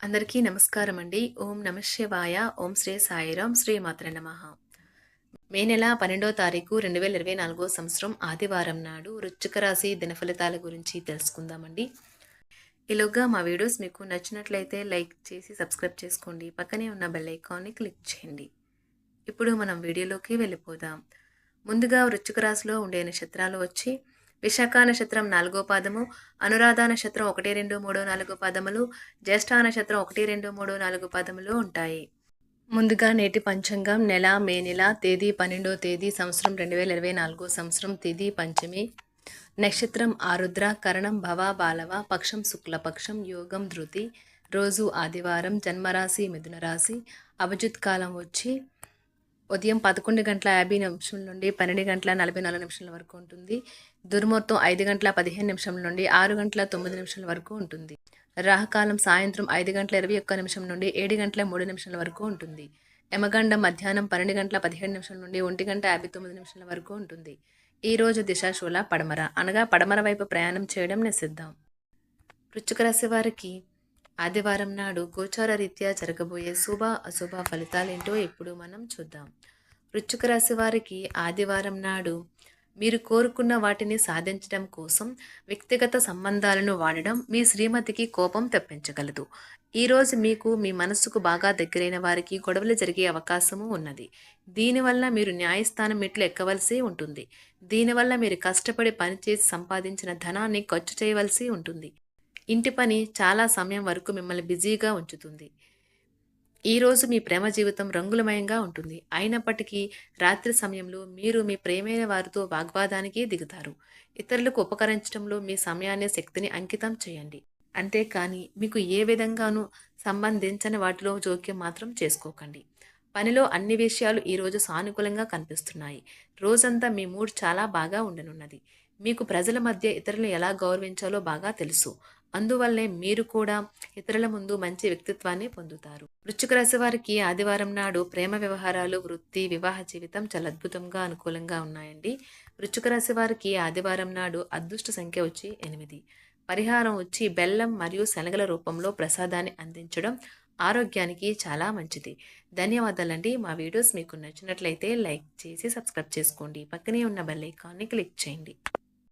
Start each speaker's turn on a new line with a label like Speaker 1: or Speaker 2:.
Speaker 1: అందరికీ నమస్కారం అండి ఓం నమ శివాయ ఓం శ్రీ సాయిరాం శ్రీ మాత్ర నమ. మే నెల పన్నెండో తారీఖు రెండు వేల ఇరవై నాలుగో సంవత్సరం ఆదివారం నాడు వృచ్చిక రాశి దినఫలితాల గురించి తెలుసుకుందామండి. ఈలోగా మా వీడియోస్ మీకు నచ్చినట్లయితే లైక్ చేసి సబ్స్క్రైబ్ చేసుకోండి. పక్కనే ఉన్న బెల్ ఐకాన్ని క్లిక్ చేయండి. ఇప్పుడు మనం వీడియోలోకి వెళ్ళిపోదాం. ముందుగా వృచ్చిక రాశిలో ఉండే నక్షత్రాలు వచ్చి విశాఖ నక్షత్రం నాలుగో పాదము అనురాధ నక్షత్రం ఒకటి రెండు మూడు నాలుగు పాదములు జ్యేష్ఠ నక్షత్రం ఒకటి రెండు మూడు నాలుగు పాదములు ఉంటాయి. ముందుగా నేటి పంచాంగం నెల మే నెల తేదీ పన్నెండో తేదీ సంవత్సరం రెండు వేల ఇరవై నాలుగో సంవత్సరం తేదీ పంచమి. నక్షత్రం ఆరుద్ర కరణం భవ బాలవ పక్షం శుక్లపక్షం యోగం ధృతి. రోజు ఆదివారం జన్మరాశి మిథున రాశి అభిజిత్ కాలం వచ్చి ఉదయం పదకొండు గంటల యాభై నిమిషం నుండి పన్నెండు గంటల నలభై నాలుగు నిమిషాల వరకు ఉంటుంది. దుర్ముహూర్తం ఐదు గంటల పదిహేను నిమిషం నుండి ఆరు గంటల తొమ్మిది నిమిషాల వరకు ఉంటుంది. రాహకాలం సాయంత్రం ఐదు గంటల ఇరవై ఒక్క నిమిషం నుండి ఏడు గంటల మూడు నిమిషాల వరకు ఉంటుంది. యమగండం మధ్యాహ్నం పన్నెండు గంటల పదిహేడు నిమిషాల నుండి ఒంటి గంట యాభై తొమ్మిది నిమిషాల వరకు ఉంటుంది. ఈ రోజు దిశాశూల పడమర అనగా పడమర వైపు ప్రయాణం చేయడం నిషిద్దాం వృశ్చిక రాశి వారికి ఆదివారం నాడు గోచార రీత్యా జరగబోయే శుభ అశుభ ఫలితాలేంటో ఇప్పుడు మనం చూద్దాం. వృశ్చిక రాశి వారికి ఆదివారం నాడు మీరు కోరుకున్న వాటిని సాధించడం కోసం వ్యక్తిగత సంబంధాలను వాడడం మీ శ్రీమతికి కోపం తెప్పించగలదు. ఈరోజు మీకు మీ మనస్సుకు బాగా దగ్గరైన వారికి గొడవలు జరిగే అవకాశము ఉన్నది. దీనివల్ల మీరు న్యాయస్థానం మెట్లు ఎక్కవలసి ఉంటుంది. దీనివల్ల మీరు కష్టపడి పనిచేసి సంపాదించిన ధనాన్ని ఖర్చు చేయవలసి ఉంటుంది. ఇంటి పని చాలా సమయం వరకు మిమ్మల్ని బిజీగా ఉంచుతుంది. ఈరోజు మీ ప్రేమ జీవితం రంగులమయంగా ఉంటుంది. అయినప్పటికీ రాత్రి సమయంలో మీరు మీ ప్రేమైన వారితో వాగ్వాదానికి దిగుతారు. ఇతరులకు ఉపకరించడంలో మీ సమయాన్ని శక్తిని అంకితం చేయండి. అంతేకాని మీకు ఏ విధంగానూ సంబంధించని వాటిలో జోక్యం మాత్రం చేసుకోకండి. పనిలో అన్ని విషయాలు ఈరోజు సానుకూలంగా కనిపిస్తున్నాయి. రోజంతా మీ మూడ్ చాలా బాగా ఉండనున్నది. మీకు ప్రజల మధ్య ఇతరులను ఎలా గౌరవించాలో బాగా తెలుసు. అందువల్లే మీరు కూడా ఇతరుల ముందు మంచి వ్యక్తిత్వాన్ని పొందుతారు. వృశ్చిక రాశి వారికి ఆదివారం నాడు ప్రేమ వ్యవహారాలు వృత్తి వివాహ జీవితం చాలా అద్భుతంగా అనుకూలంగా ఉన్నాయండి. వృశ్చిక రాశి వారికి ఆదివారం నాడు అదృష్ట సంఖ్య వచ్చి ఎనిమిది. పరిహారం వచ్చి బెల్లం మరియు శనగల రూపంలో ప్రసాదాన్ని అందించడం ఆరోగ్యానికి చాలా మంచిది. ధన్యవాదాలండి. మా వీడియోస్ మీకు నచ్చినట్లయితే లైక్ చేసి సబ్స్క్రైబ్ చేసుకోండి. పక్కనే ఉన్న బెల్ ఐకాన్ని క్లిక్ చేయండి.